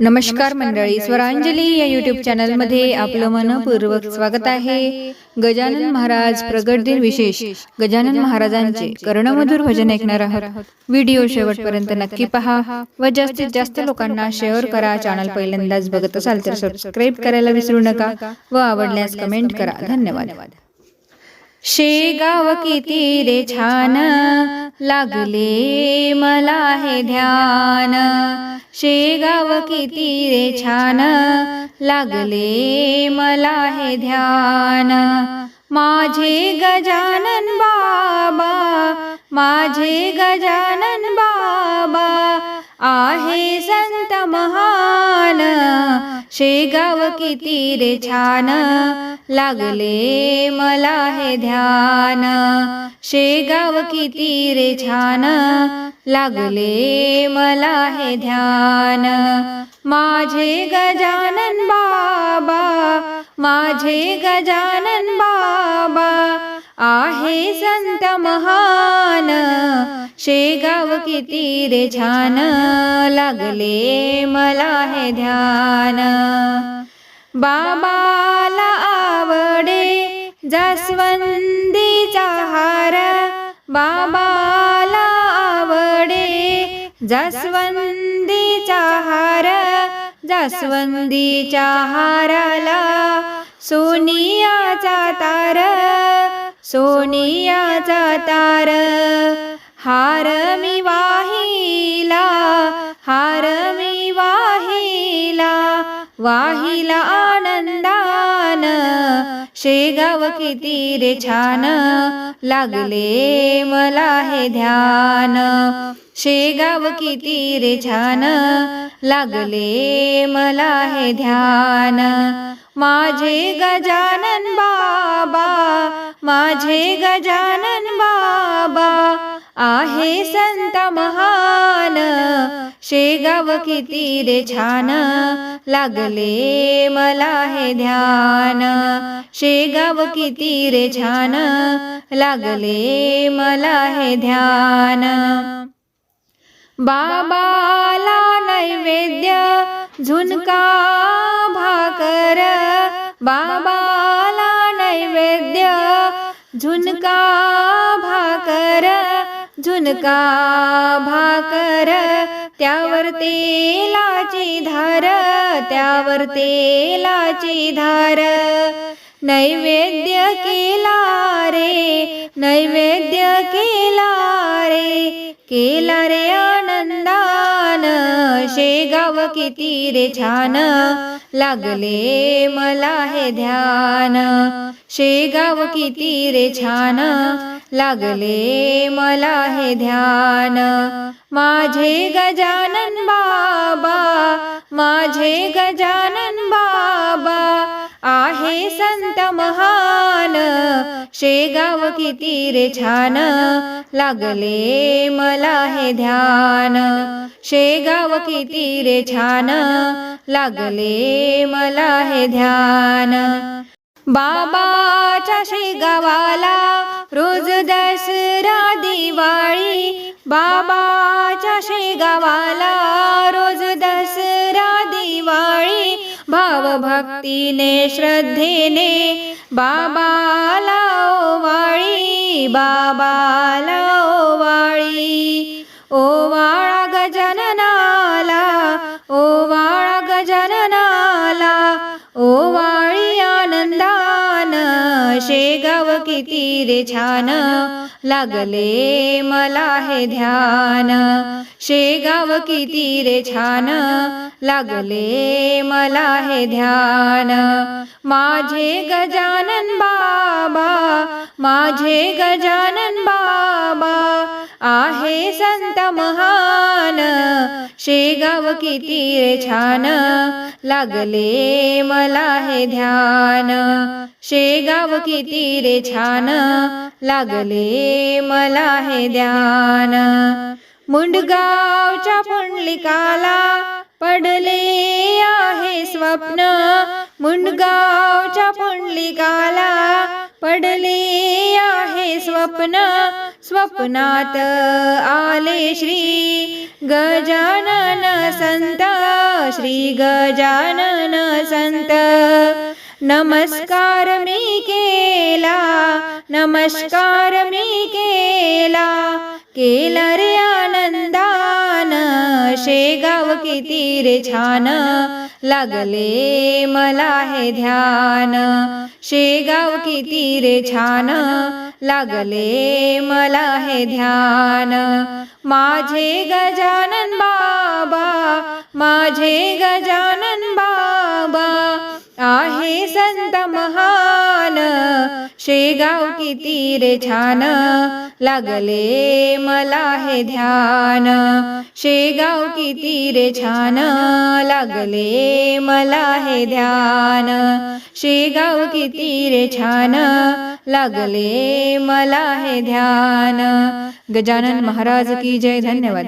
नमस्कार मंडळी स्वरांजली या युट्यूब चॅनलमध्ये आपलं मनपूर्वक स्वागत आहे. गजानन महाराज प्रगट दिन विशेष. गजानन महाराजांचे कर्णमधुर भजन ऐकणार आहोत. व्हिडिओ शेवटपर्यंत नक्की पहा. व जास्तीत जास्त लोकांना शेअर करा. चॅनल पहिल्यांदाच बघत असाल तर सबस्क्राईब करायला विसरू नका व आवडल्यास कमेंट करा. धन्यवाद. शेगाव किती रे छान. लागले मला हे ध्यान. शेगाव किती रे छान. लागले मला हे ध्यान. माझे गजानन बाबा माझे गजानन बाबा आहे संत महा शेगाव किती रे छान. लागले मला हे ध्यान. शेगाव किती रे छान. लागले मला हे ध्यान. माझे गजानन बाबा माझे गजानन बाबा आहे संत महान शेगाव किती रे छान लागले मला हे ध्यान. बाबाला आवडे जास्वंदीचा हार बाबाला आवडे जास्वंदीचा हार जास्वंदीच्या हाराला सोनियाचा तार. सोनियाचा तार हार मी वाहिला हार मी वाहिला वाहिला आनंदान शेगाव किती रे छान लागले मला हे ध्यान शेगाव किती रे छान लागले मला हे ध्यान. माझे गजानन बाबा माझे गजानन बाबा आहे संत महान. शेगाव किती रे छान. लागले मला हे ध्यान. शेगाव किती रे छान. लागले मला हे ध्यान. बाबाला नैवेद्य झुणका भाकर बाबाला नैवेद्य. झुणका भाकर झुणका भाकर त्यावर तेलाची धार त्यावर तेलाची धार. नैवेद्य केला रे नैवेद्य केला रे केला रे आनंदान. शेगाव किती रे छान लागले मला हे ध्यान. शेगाव किती रे छान लागले मला हे ध्यान. माझे गजानन बाबा माझे गजानन बाबा आहे संत महान. शेगाव किती रे छान. लागले मला हे ध्यान. शेगाव किती रे छान. लागले मला हे ध्यान. बाबाच्या शेगावाला रोज दसरा दिवाळी बाबाच्या शेगावाला रोज दसरा दिवाळी भावभक्तीने श्रद्धेने बाबाला ओवाळी बाबाला शेगाव किती रे छान. लागले मला हे ध्यान. शेगाव किती रे छान. लागले मला हे ध्यान. माझे गजानन बाबा माझे गजानन बाबा आहे संत महान. शेगाव किती रे छान. लागले मला हे ध्यान. शेगाव किती रे छान. लागले मला हे ध्यान. मुंडगावच्या पुंडलिकाला पडले आहे स्वप्न. मुंडगावच्या पुंडलिकाला पडले स्वप्न स्वप्नात आले श्री गजानन संत श्री गजानन संत. नमस्कार मी केला नमस्कार मी केला. केला रे आनंदान शेगाव किती रे छान. लागले मला हे ध्यान शेगाव किती रे छान. लागले मला हे ध्यान. माझे गजानन बाबा माझे गजानन बाबा आहे संत महान. शेगाव किती रे छान. लागले मला हे ध्यान. शेगाव किती रे छान. लागले मला हे ध्यान. शेगाव किती रे छान. लागले. मला हे ध्यान. गजानन महाराज की जय. धन्यवाद.